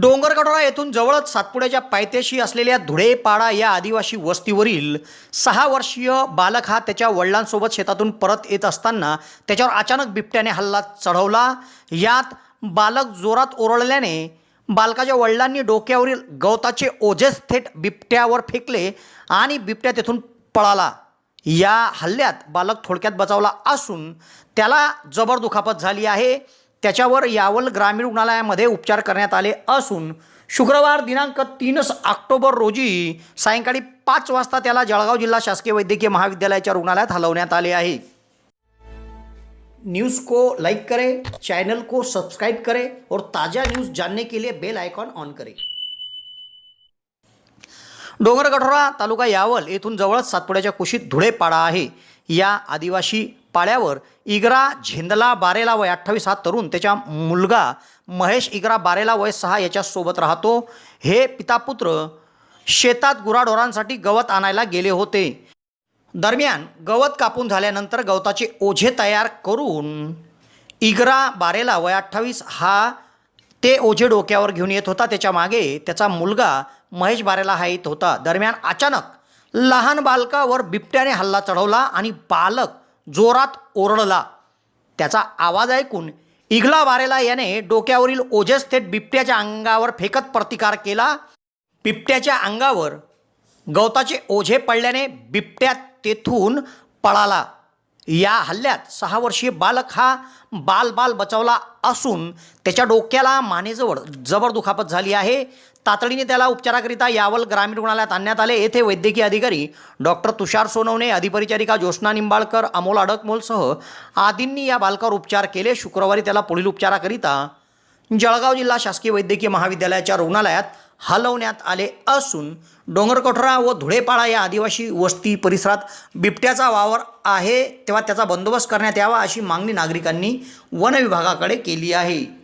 डोंगरगडोरा येथून जवळच सातपुड्याच्या पायथ्याशी असलेल्या धुळेपाडा या आदिवासी वस्तीवरील सहा वर्षीय बालक हा त्याच्या वडिलांसोबत शेतातून परत येत असताना त्याच्यावर अचानक बिबट्याने हल्ला चढवला. यात बालक जोरात ओरडल्याने बालकाच्या वडिलांनी डोक्यावरील गवताचे ओझेच थेट बिबट्यावर फेकले आणि बिबट्या तेथून पळाला. या हल्ल्यात बालक थोडक्यात बचावला असून त्याला जबर दुखापत झाली आहे. त्याच्यावर यावल ग्रामीण रुग्णालयामध्ये उपचार करण्यात आले असून शुक्रवार दिनांक तीनच ऑक्टोबर रोजी सायंकाळी पाच वाजता त्याला जळगाव जिल्हा शासकीय वैद्यकीय महाविद्यालयाच्या रुग्णालयात हलवण्यात आले आहे. न्यूज़ को लाइक करें चैनल को सब्सक्राइब करें और ताज़ा न्यूज़ जानने के लिए बेल आयकॉन ऑन करें। डोंगरगढोरा तालुका यावल येथून जवळच सातपुड्याच्या कुशीत धुळेपाडा आहे. या आदिवासी पाड्यावर इगरा झेंदला बारेला वय अठ्ठावीस हा तरुण त्याच्या मुलगा महेश इगरा बारेला वय सहा याच्यासोबत राहतो. हे पितापुत्र शेतात गुराढोरांसाठी गवत आणायला गेले होते. दरम्यान गवत कापून झाल्यानंतर गवताचे ओझे तयार करून इगरा बारेला वय अठ्ठावीस हा ते ओझे डोक्यावर घेऊन येत होता. त्याच्यामागे त्याचा मुलगा महेश बारेला हा येत होता. दरम्यान अचानक लहान बालकावर बिबट्याने हल्ला चढवला आणि बालक जोरात ओरडला. त्याचा आवाज ऐकून इगला वारेला याने डोक्यावरील ओझेस थेट बिबट्याच्या अंगावर फेकत प्रतिकार केला. बिबट्याच्या अंगावर गवताचे ओझे पडल्याने बिबट्या तेथून पळाला. या हल्ल्यात सहा वर्षीय बालक हा बाल बाल बचावला असून त्याच्या डोक्याला मानेजवळ जबर दुखापत झाली आहे. तातडीने त्याला उपचाराकरिता यावल ग्रामीण रुग्णालयात आणण्यात आले. येथे वैद्यकीय अधिकारी डॉक्टर तुषार सोनवणे अधिपरिचारिका ज्योत्ना निंबाळकर अमोल अडकमोलसह आदींनी या बालकावर उपचार केले. शुक्रवारी त्याला पुढील उपचाराकरिता जळगाव जिल्हा शासकीय वैद्यकीय महाविद्यालयाच्या रुग्णालयात हलवण्यात आले असून डोंगरकोठरा व धुळेपाडा या आदिवासी वस्ती परिसरात बिबट्याचा वावर आहे. तेव्हा त्याचा बंदोबस्त करण्यात यावा अशी मागणी नागरिकांनी वनविभागाकडे केली आहे.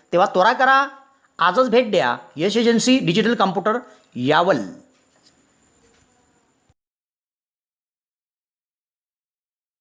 तेव्हा त्वरा करा आजच भेट द्या. Yash agency digital computer Yawal.